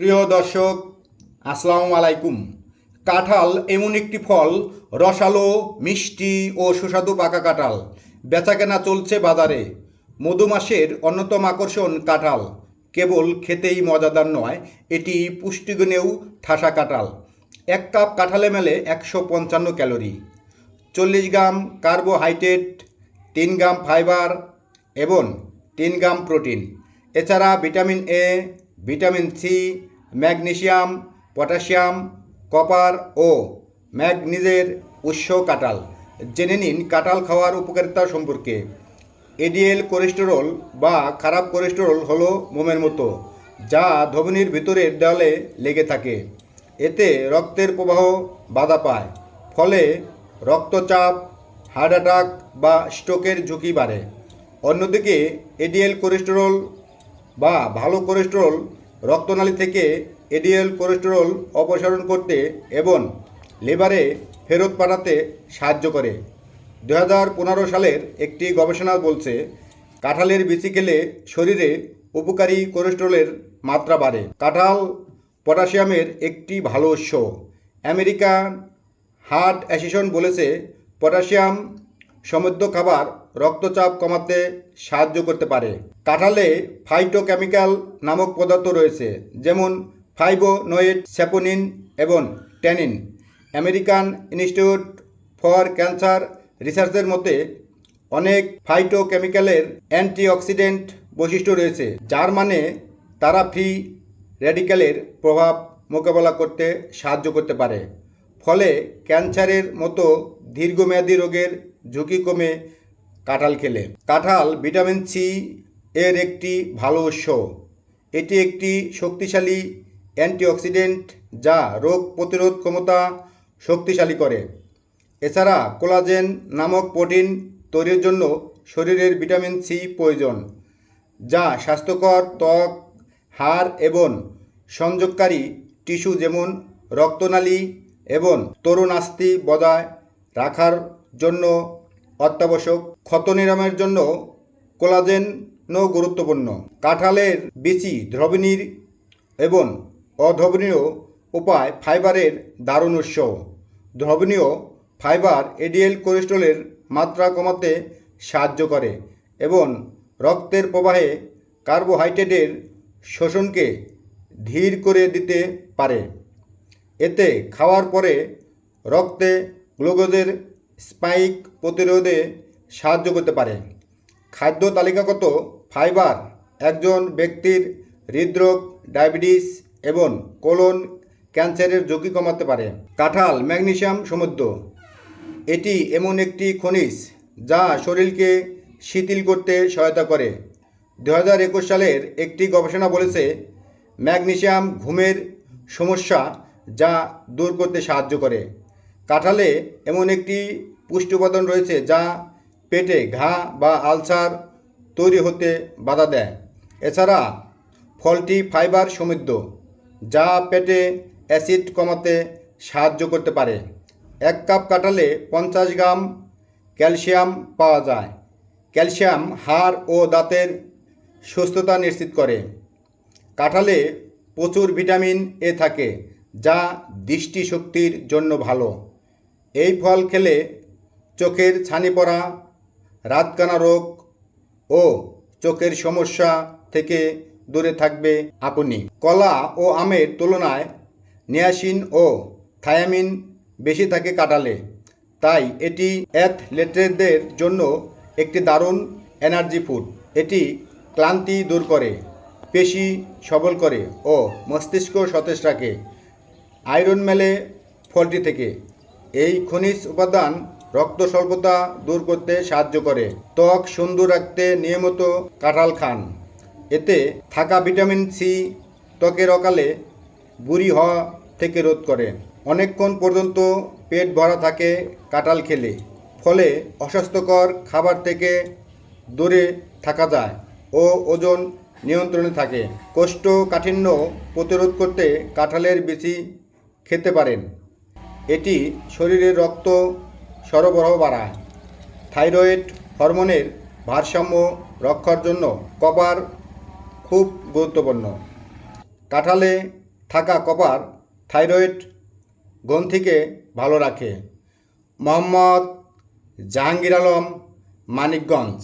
প্রিয় দর্শক, আসসালামু আলাইকুম। কাঁঠাল এমন একটি ফল, রসালো, মিষ্টি ও সুস্বাদু পাকা কাঁঠাল। বেচাকেনা চলছে বাজারে। মধু মাসের অন্যতম আকর্ষণ কাঁঠাল। কেবল খেতেই মজাদার নয়, এটি পুষ্টিগুণেও ঠাসা কাঁঠাল। এক কাপ কাঁঠালে মেলে একশো পঞ্চান্ন ক্যালোরি। চল্লিশ গ্রাম কার্বোহাইড্রেট, তিন গ্রাম ফাইবার এবং তিন গ্রাম প্রোটিন। এছাড়া vitamin A vitamin C, magnesium, potassium, copper ও ম্যাগনিজের উৎস কাঁঠাল। জেনে নিন কাঁঠাল খাওয়ার উপকারিতা সম্পর্কে। এডিএল কোলেস্টেরল বা খারাপ কোলেস্টেরল হলো মোমের মতো, যা ধমনির ভিতরের দেওয়ালে লেগে থাকে। এতে রক্তের প্রবাহ বাধা পায়, ফলে রক্তচাপ, হার্ট অ্যাটাক বা স্ট্রোকের ঝুঁকি বাড়ে। অন্যদিকে এডিএল কোলেস্টেরল বা ভালো কোলেস্টেরল রক্তনালী থেকে এডিএল কোলেস্টেরল অপসারণ করতে এবং লিভারে ফেরত পাঠাতে সাহায্য করে। দু হাজার পনেরো সালের একটি গবেষণা বলছে, কাঁঠালের বিচি খেলে শরীরে উপকারী কোলেস্টেরলের মাত্রা বাড়ে। কাঁঠাল পটাশিয়ামের একটি ভালো উৎস। আমেরিকান হার্ট অ্যাসোসিয়েশন বলেছে, পটাশিয়াম সমৃদ্ধ খাবার রক্তচাপ কমাতে সাহায্য করতে পারে। কাঁঠালে ফাইটোকেমিক্যাল নামক পদার্থ রয়েছে, যেমন ফাইবোনোয়েড স্যাপোনিন এবং tannin American institute for cancer রিসার্চের মতে, অনেক ফাইটোকেমিক্যালের অ্যান্টিঅক্সিডেন্ট বৈশিষ্ট্য রয়েছে, যার মানে তারা ফ্রি র্যাডিক্যালের প্রভাব মোকাবেলা করতে সাহায্য করতে পারে। ফলে ক্যান্সারের মতো দীর্ঘমেয়াদী রোগের ঝুঁকি কমে কাঁঠাল খেলে। কাঁঠাল ভিটামিন সি এর একটি ভালো উৎস। এটি একটি শক্তিশালী অ্যান্টিঅক্সিডেন্ট যা রোগ প্রতিরোধ ক্ষমতা শক্তিশালী করে। এছাড়া কোলাজেন নামক প্রোটিন তৈরির জন্য শরীরের ভিটামিন সি প্রয়োজন, যা স্বাস্থ্যকর ত্বক, হাড় এবং সংযোগকারী টিস্যু যেমন রক্তনালী এবং তরুণাস্থি বজায় রাখার জন্য অত্যাবশ্যক। ক্ষত নিরাময়ের জন্য কোলাজেনও গুরুত্বপূর্ণ। কাঁঠালের বিচি দ্রবণীর এবং অদ্রবণীয় উপায় ফাইবারের দারুণ উৎস। দ্রবণীয় ফাইবার এডিএল কোলেস্ট্রলের মাত্রা কমাতে সাহায্য করে এবং রক্তের প্রবাহে কার্বোহাইড্রেটের শোষণকে ধীর করে দিতে পারে। এতে খাওয়ার পরে রক্তে গ্লুকোজের স্পাইক প্রতিরোধে সাহায্য করতে পারে। খাদ্য তালিকাগত ফাইবার, একজন ব্যক্তির হৃদরোগ, ডায়াবেটিস এবং কোলন ক্যান্সারের ঝুঁকি কমাতে পারে। কাঁঠাল ম্যাগনেশিয়াম সমুদ্র এটি এমন একটি খনিজ যা শরীরকে শিথিল করতে সহায়তা করে। দু হাজার একুশ সালের একটি গবেষণা বলেছে ম্যাগনেশিয়াম ঘুমের সমস্যা যা দূর করতে সাহায্য করে। কাঁঠালে এমন একটি পুষ্টি উপাদান রয়েছে যা পেটে ঘা বা আলসার তৈরি হতে বাধা দেয়। এছাড়া ফলটি ফাইবার সমৃদ্ধ, যা পেটে অ্যাসিড কমাতে সাহায্য করতে পারে। এক কাপ কাঁঠালে পঞ্চাশ গ্রাম ক্যালসিয়াম পাওয়া যায়। ক্যালসিয়াম হাড় ও দাঁতের সুস্থতা নিশ্চিত করে। কাঁঠালে প্রচুর ভিটামিন এ থাকে, যা দৃষ্টিশক্তির জন্য ভালো। এই ফল খেলে চোখের ছানি পড়া রাতকানা রোগ ও চোখের সমস্যা থেকে দূরে থাকবে আপনি। কলা ও আমের তুলনায় নিয়াসিন ও থায়ামিন বেশি থাকে কাটালে তাই এটি অ্যাথলেটদের জন্য একটি দারুণ এনার্জি ফুড। এটি ক্লান্তি দূর করে, পেশি সবল করে ও মস্তিষ্ক সতেজ রাখে। আয়রন মেলে ফলটি থেকে। এই খনিজ উপাদান রক্ত স্বল্পতা দূর করতে সাহায্য করে। ত্বক সুন্দর রাখতে নিয়মিত কাঁঠাল খান। এতে থাকা ভিটামিন সি ত্বকের অকালে বুড়ি হওয়া থেকে রোধ করে। অনেকক্ষণ পর্যন্ত পেট ভরা থাকে কাঁঠাল খেলে। ফলে অস্বাস্থ্যকর খাবার থেকে দূরে থাকা যায় ও ওজন নিয়ন্ত্রণে থাকে। কোষ্ঠকাঠিন্য প্রতিরোধ করতে কাঁঠালের বেশি খেতে পারেন। এটি শরীরে রক্ত সরবরাহ বাড়ায়। থাইরয়েড হরমোনের ভারসাম্য রক্ষার জন্য কপার খুব গুরুত্বপূর্ণ। কাঁঠালে থাকা কপার থাইরয়েড গ্রন্থিকে ভালো রাখে। মোহাম্মদ জাহাঙ্গীর আলম, মানিকগঞ্জ।